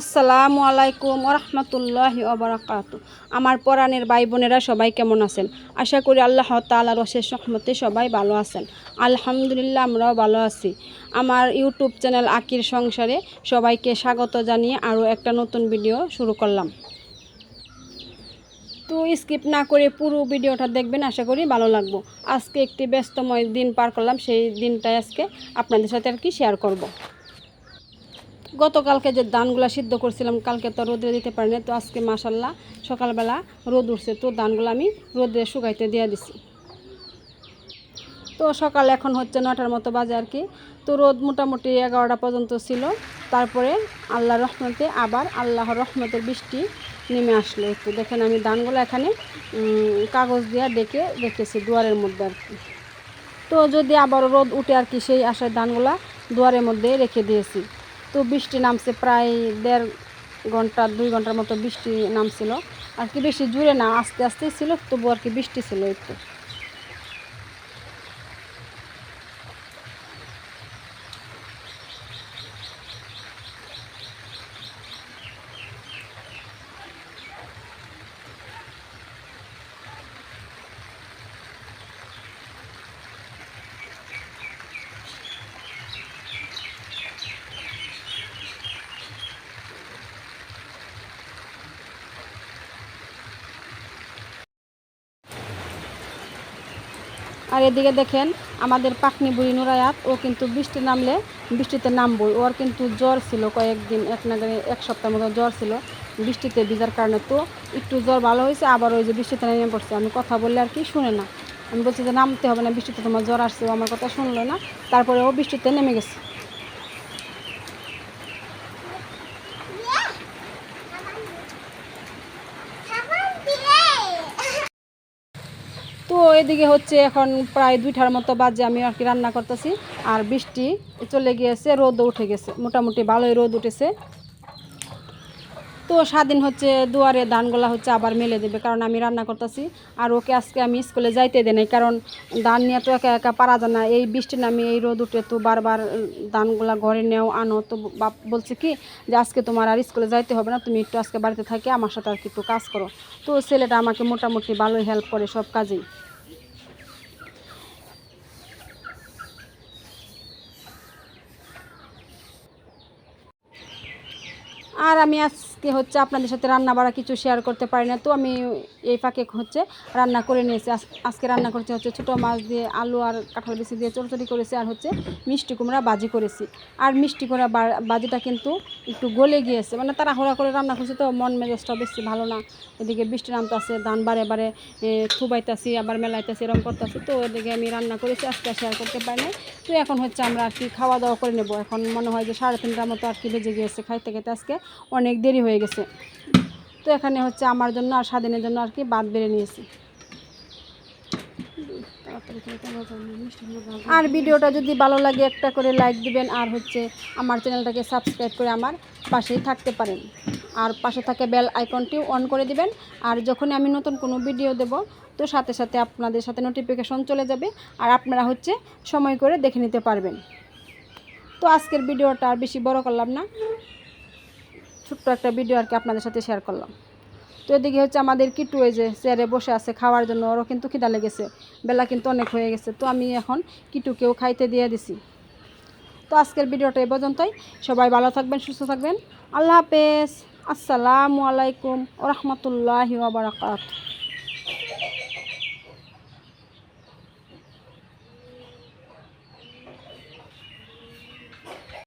আসসালামু আলাইকুম ওরহমতুল্লাহ ওবরাকাত। আমার পরাণের ভাই বোনেরা সবাই কেমন আছেন? আশা করি আল্লাহ তাআলার অশেষ রহমতে সবাই ভালো আছেন। আলহামদুলিল্লাহ আমরাও ভালো আছি। আমার ইউটিউব চ্যানেল আকির সংসারে সবাইকে স্বাগত জানিয়ে আরও একটা নতুন ভিডিও শুরু করলাম। তো স্কিপ না করে পুরো ভিডিওটা দেখবেন, আশা করি ভালো লাগবো। আজকে একটি ব্যস্তময় দিন পার করলাম, সেই দিনটাই আজকে আপনাদের সাথে আর কি শেয়ার করব। গতকালকে যে ধানগুলো সিদ্ধ করছিলাম, কালকে তো রোদে দিতে পারিনি তো আজকে মাসাল্লাহ সকালবেলা রোদ উঠছে, তো ধানগুলো আমি রোদে শুকাইতে দিয়ে দিছি। তো সকাল এখন হচ্ছে নটার মতো বাজে আর কি, তো রোদ মোটামুটি এগারোটা পর্যন্ত ছিল, তারপরে আল্লাহ রহমতে আবার আল্লাহর রহমতের বৃষ্টি নেমে আসলো একটু। দেখেন আমি ধানগুলো এখানে কাগজ দিয়ে ডেকে রেখেছি দুয়ারের মধ্যে আর কি। তো যদি আবার রোদ উঠে আর কি, সেই আশায় ধানগুলা দুয়ারের মধ্যে রেখে দিয়েছি। তো বৃষ্টি নামছে প্রায় দেড় ঘণ্টা, দুই ঘণ্টার মতো বৃষ্টি নামছিল। আর কি বেশি জুড়ে না, আস্তে, আস্তেই ছিল তবু আর কি বৃষ্টি ছিল একটু। আর এদিকে দেখেন আমাদের পাকনি বুড়ি নুরায়াত, ও কিন্তু বৃষ্টি নামলে বৃষ্টিতে নামবই। ওর কিন্তু জ্বর ছিল কয়েকদিন, এক নাগারে এক সপ্তাহ মতো জ্বর ছিল। বৃষ্টিতে ভিজার কারণে তো একটু জ্বর ভালো হয়েছে, আবার ওই যে বৃষ্টিতে নেমে পড়ছে। আমি কথা বললে আর কি শুনে না। আমি বলছি যে, নামতে হবে না, বৃষ্টিতে তোমার জ্বর আসছে। আমার কথা শুনলো না। তারপরে ও বৃষ্টিতে নেমে গেছে। তো এদিকে হচ্ছে এখন প্রায় দুইটার মতো বাজে আমি আর কি রান্না করতেছি। আর বৃষ্টি চলে গিয়েছে রোদ উঠে গেছে। মোটামুটি ভালোই রোদ উঠেছে। তো স্বাধীন হচ্ছে, দুয়ারে ধানগুলা হচ্ছে আবার মেলে দেবে, কারণ আমি রান্না করতেছি। আর ওকে আজকে আমি স্কুলে যাইতে দেই নাই, কারণ ধান নিয়ে তো একা একা পারা যায় না। এই বৃষ্টি নামে এই রোদ উঠে তো বারবার ধানগুলা ঘরে নেও আনো। তো বাপ বলছে কি, যে আজকে তোমার আর স্কুলে যাইতে হবে না, তুমি একটু আজকে বাড়িতে থাকি, আমার সাথে আর কি একটু কাজ করো। তো ছেলেটা আমাকে মোটামুটি ভালোই হেল্প করে সব কাজেই। আর আমি আজকে হচ্ছে আপনাদের সাথে রান্না বাড়া কিছু শেয়ার করতে পারি না, তো আমি এই ফাঁকে হচ্ছে রান্না করে নিয়েছি। আজ- আজকে রান্না করতে হচ্ছে ছোটো মাছ দিয়ে আলু আর কাঁঠাল বেশি দিয়ে চড়চড়ি করেছি আর হচ্ছে মিষ্টি কুমড়া বাজি করেছি। আর মিষ্টি কুমড়া বাজিটা কিন্তু একটু গলে গিয়েছে মানে তারা হোড়া করে রান্না করছে তো মন মেজাজটা বেশি ভালো না। এদিকে বৃষ্টি নামতেছে, ধান বারে বারে থুবাইতাছি, আবার মেলাইতেছি এরকম করতেছি, তো এদিকে আমি রান্না করেছি, আজকে শেয়ার করতে পারি না তো এখন হচ্ছে আমরা আর কি খাওয়া দাওয়া করে নেব। এখন মনে হয় যে সাড়ে তিনটার মতো আর কি বেজে গিয়েছে খাইতে খেতে আজকে। অনেক দেরি হয়ে গেছে। তো এখানে হচ্ছে আমার জন্য আর স্বাধীনের জন্য আর কি বাদ বেড়ে নিয়েছি। আর ভিডিওটা যদি ভালো লাগে একটা করে লাইক দিবেন আর হচ্ছে আমার চ্যানেলটাকে সাবস্ক্রাইব করে আমার পাশেই থাকতে পারেন। আর পাশে থাকে বেল আইকনটি অন করে দিবেন। আর যখনই আমি নতুন কোনো ভিডিও দেব, তো সাথে সাথে আপনাদের সাথে নোটিফিকেশন চলে যাবে আর আপনারা হচ্ছে সময় করে দেখে নিতে পারবেন। তো আজকের ভিডিওটা আর বেশি বড় করলাম না। ছোট্ট একটা ভিডিও আর কি আপনাদের সাথে শেয়ার করলাম। তো এদিকে হচ্ছে আমাদের কিটু এই যে চেয়ারে বসে আছে খাওয়ার জন্য, ওরও কিন্তু খিদা লেগেছে। বেলা কিন্তু অনেক হয়ে গেছে, তো আমি এখন কিটুকেও খাইতে দিয়ে দিছি। তো আজকের ভিডিওটা এ পর্যন্তই। সবাই ভালো থাকবেন, সুস্থ থাকবেন। আল্লাহ হাফেজ। আসসালামু আলাইকুম ওরহমতুল্লাহ ওবরাকাত